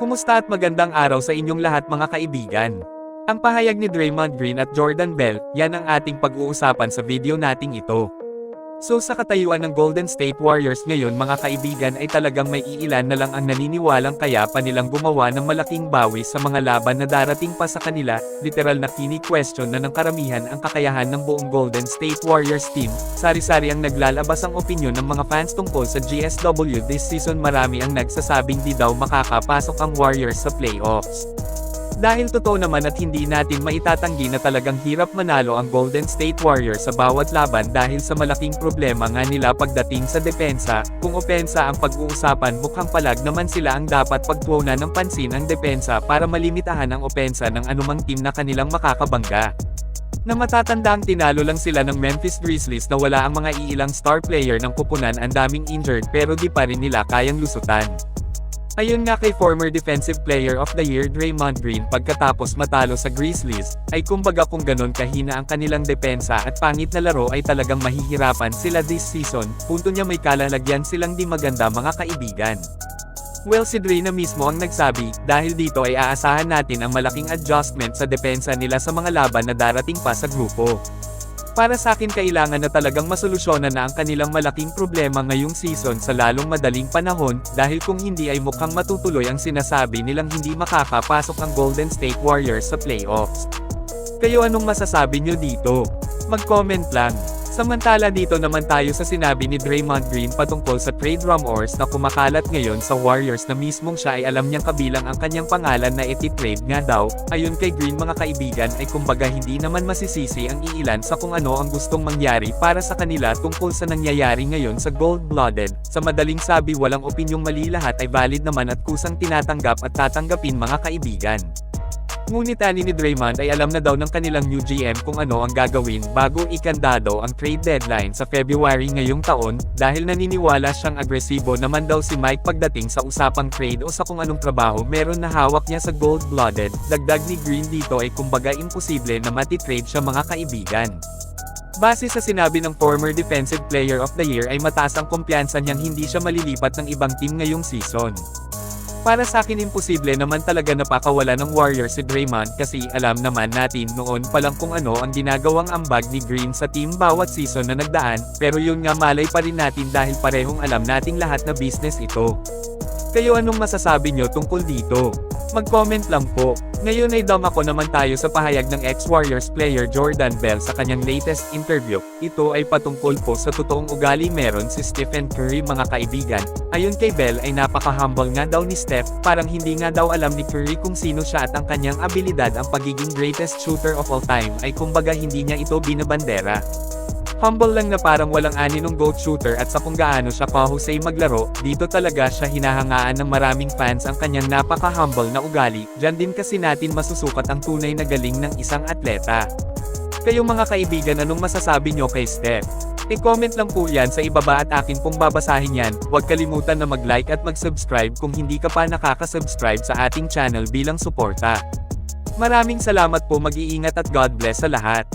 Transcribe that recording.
Kumusta at magandang araw sa inyong lahat mga kaibigan. Ang pahayag ni Draymond Green at Jordan Bell, yan ang ating pag-uusapan sa video nating ito. So sa katayuan ng Golden State Warriors ngayon mga kaibigan ay talagang may iilan na lang ang naniniwalang kaya pa nilang gumawa ng malaking bawi sa mga laban na darating pa sa kanila, literal na kini-question na ng karamihan ang kakayahan ng buong Golden State Warriors team, sari-sari ang naglalabas ang opinyon ng mga fans tungkol sa GSW this season marami ang nagsasabing di daw makakapasok ang Warriors sa playoffs. Dahil totoo naman at hindi natin maitatanggi na talagang hirap manalo ang Golden State Warriors sa bawat laban dahil sa malaking problema nga nila pagdating sa depensa, kung opensa ang pag-uusapan mukhang palag naman sila ang dapat pagtuunan ng pansin ang depensa para malimitahan ang opensa ng anumang team na kanilang makakabangga. Na matatandang tinalo lang sila ng Memphis Grizzlies na wala ang mga iilang star player ng kupunan ang daming injured pero di pa rin nila kayang lusutan. Ayon nga kay former Defensive Player of the Year Draymond Green pagkatapos matalo sa Grizzlies, ay kumbaga kung ganon kahina ang kanilang depensa at pangit na laro ay talagang mahihirapan sila this season, punto niya may kalalagyan silang di maganda mga kaibigan. Well si Dre na mismo ang nagsabi, dahil dito ay aasahan natin ang malaking adjustment sa depensa nila sa mga laban na darating pa sa grupo. Para sa akin kailangan na talagang masolusyonan na ang kanilang malaking problema ngayong season sa lalong madaling panahon, dahil kung hindi ay mukhang matutuloy ang sinasabi nilang hindi makakapasok ang Golden State Warriors sa playoffs. Kayo anong masasabi nyo dito? Mag-comment lang. Samantala dito naman tayo sa sinabi ni Draymond Green patungkol sa trade rumors na kumakalat ngayon sa Warriors na mismong siya ay alam niyang kabilang ang kanyang pangalan na iti-trade nga daw, ayon kay Green mga kaibigan ay kumbaga hindi naman masisisi ang iilan sa kung ano ang gustong mangyari para sa kanila tungkol sa nangyayari ngayon sa gold-blooded, sa madaling sabi walang opinyong mali lahat ay valid naman at kusang tinatanggap at tatanggapin mga kaibigan. Ngunit ani ni Draymond ay alam na daw ng kanilang new GM kung ano ang gagawin bago ikandado ang trade deadline sa February ngayong taon, dahil naniniwala siyang agresibo naman daw si Mike pagdating sa usapang trade o sa kung anong trabaho meron na hawak niya sa gold-blooded, dagdag ni Green dito ay kumbaga imposible na matitrade siya mga kaibigan. Base sa sinabi ng former Defensive Player of the Year ay mataas ang kumpiyansa niyang hindi siya malilipat ng ibang team ngayong season. Para sa akin imposible naman talaga napakawala ng Warriors si Draymond kasi alam naman natin noon pa lang kung ano ang ginagawang ambag ni Green sa team bawat season na nagdaan, pero yun nga malay pa rin natin dahil parehong alam nating lahat na business ito. Kayo anong masasabi nyo tungkol dito? Mag-comment lang po. Ngayon ay dam ako naman tayo sa pahayag ng ex-Warriors player Jordan Bell sa kanyang latest interview. Ito ay patungkol po sa totoong ugali meron si Stephen Curry mga kaibigan. Ayon kay Bell ay napaka-humble nga daw ni Steph, parang hindi nga daw alam ni Curry kung sino siya at ang kanyang abilidad ang pagiging greatest shooter of all time ay kumbaga hindi niya ito binabandera. Humble lang na parang walang ani ng GOAT shooter at sa kung gaano siya kahusay maglaro, dito talaga siya hinahangaan ng maraming fans ang kanyang napaka-humble na ugali, dyan din kasi natin masusukat ang tunay na galing ng isang atleta. Kayo mga kaibigan anong masasabi nyo kay Steph? I-comment lang po yan sa ibaba at akin pong babasahin yan, huwag kalimutan na mag-like at mag-subscribe kung hindi ka pa nakaka-subscribe sa ating channel bilang suporta. Maraming salamat po mag-iingat at God bless sa lahat.